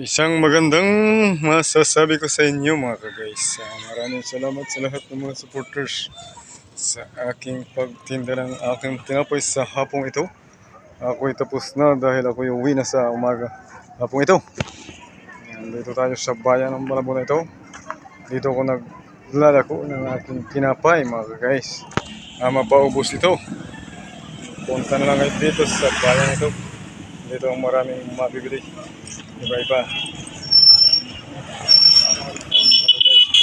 Isang magandang masasabi ko sa inyo mga ka-guys. Maraming salamat sa lahat ng mga supporters sa aking pagtinda ng aking tinapay sa hapong ito. Ako'y tapos na dahil ako'y uwi na sa umaga hapong ito. Dito tayo sa bayan ng Malabon ito. Dito ako naglalako ng aking tinapay mga ka-guys. Ah, mapaubos ito. Punta na lang dito sa bayan ito. Dito ang maraming mabibili. Iba-iba.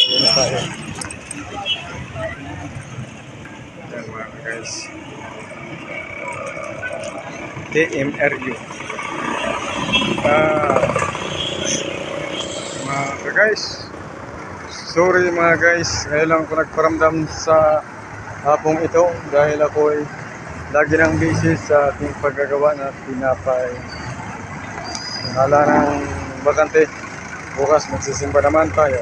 Na tayo. Yan mga guys. TMRU. Ah, mga guys. Sorry mga guys. Ngayon lang ako nagparamdam sa hapong ito dahil ako ay lagi nang busy sa ating paggagawa na tinapay. Wala ng bakante. Bukas magsisimba naman tayo.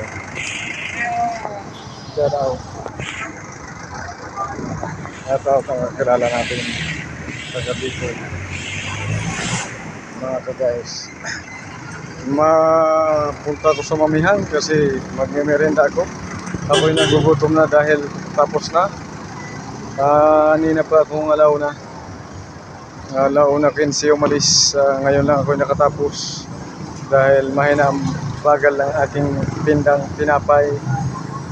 Shout out. Shout out ang kilala natin taga Bicol. Mga ka guys. Mapunta ko sa mamihan kasi magmemerenda ako. Ako'y nagugutom na dahil tapos na. Kanina pa akong alaw na. Alauna 15 umalis. Ah, ngayon lang ako nakatapos dahil mahina ang bagal ng aking tindang tinapay.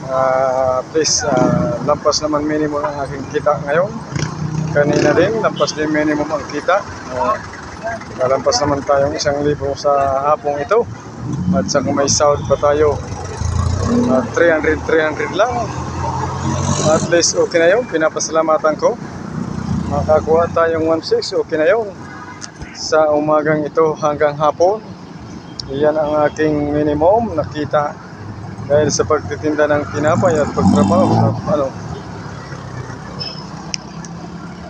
Ah, please, ah, lampas naman minimum ang aking kita ngayon. Kanina din, lampas din minimum ang kita. Uh, lampas naman tayong isang libo sa hapong ito. At saka may sound pa tayo. Ah, 300, 300 lang. At least okay na yun. Pinapasalamatan ko makakuha tayong 1.6 okay na yun. Sa umagang ito hanggang hapon yan ang aking minimum nakita dahil sa pagtitinda ng tinapay at pagtrabaho sa ano.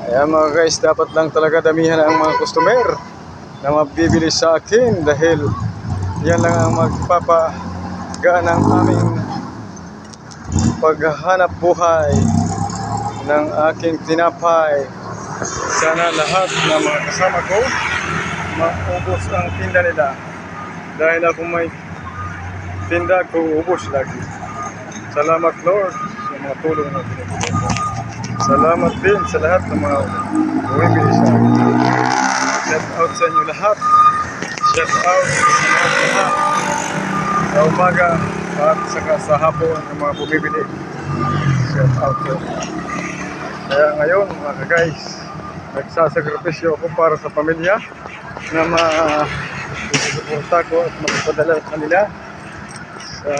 Ayan mga guys dapat lang talaga damihan ang mga customer na mabibili sa akin dahil yan lang ang magpapagaan ng aming paghahanap buhay ng aking tinapay sana lahat na mga kasama ko maubos ang tinda nila. Dahil ako may tinda ko ubos lagi. Salamat Lord sa mga tulong na binibigay ko. Salamat din sa lahat ng mga bumibili sa shout out sa inyo lahat. Shout out sa lahat lahat. Sa umaga at saka sa hapon ng mga bumibili. Shout out po kaya ngayon mga guys nagsasakripisyo ako para sa pamilya na ma-suporta ko at magpadala kanila sa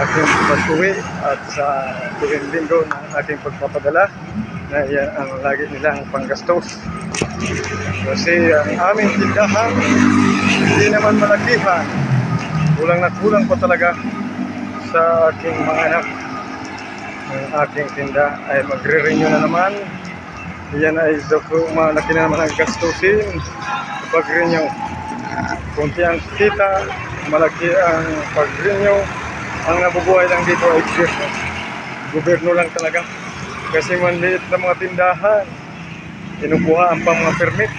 aking pag-uwi at sa tuwing linggo ng aking pagpapadala na yan ang lagi nilang panggastos. Kasi ang aming tindahan hindi naman malakihan. Kulang na kulang pa talaga sa aking mga anak. Ang aking tinda ay magre-renew na naman yan ay malaki na naman ang gastusin pag-renew. Kunti ang kita, malaki ang pag-renew. Ang nabubuhay lang dito ay gobyerno. Gobyerno lang talaga. Kasi manliit na mga tindahan, kinukuha ang pang mga permit.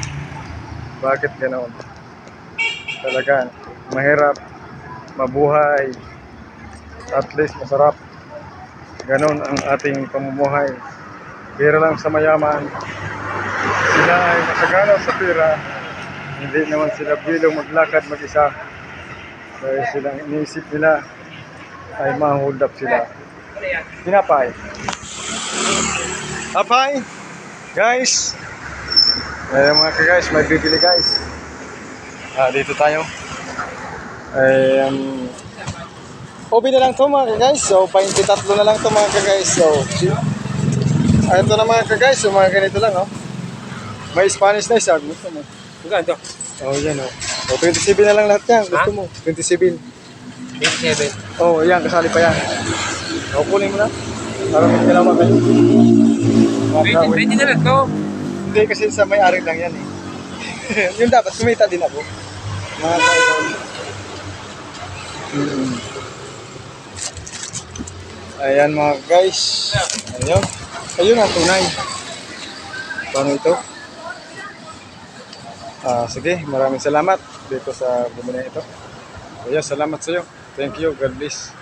Bakit ganoon? Talaga, mahirap, mabuhay, at least masarap. Ganon ang ating pamumuhay. Pera lang sa mayaman. Sila ay masagana sa pera. Hindi naman sila bilong maglakad mag-isa. Dahil silang iniisip nila ay ma-hold up sila. Pinapay. Apay! Guys! Eh mga ka-guys, may bibili guys. Ah, dito tayo. Ay, um, Obi na lang to mga ka-guys. So, 23 na lang to mga ka-guys. So, Ah, ito na mga ka-guys, so mga ganito lang, oh. May Spanish na isa, gusto mo. Magkano? Oh, yan, oh. Oh, 27 na lang lahat yan, gusto mo. 27. 27. Oh, yan, kasali pa yan. Oh, kunin mo na. Para may kailangan kayo. Mga 20, kawin. 20 na lang to. Hindi kasi sa may-ari lang yan, eh. Yun dapat, kumita din ako. Mga kawin. Mm. Ayan mga guys. Ayun. Ayun ang tunay. Paano ito? Ah, sige, maraming salamat dito sa bumili ito. Kuya, salamat sa iyo. Thank you. God bless.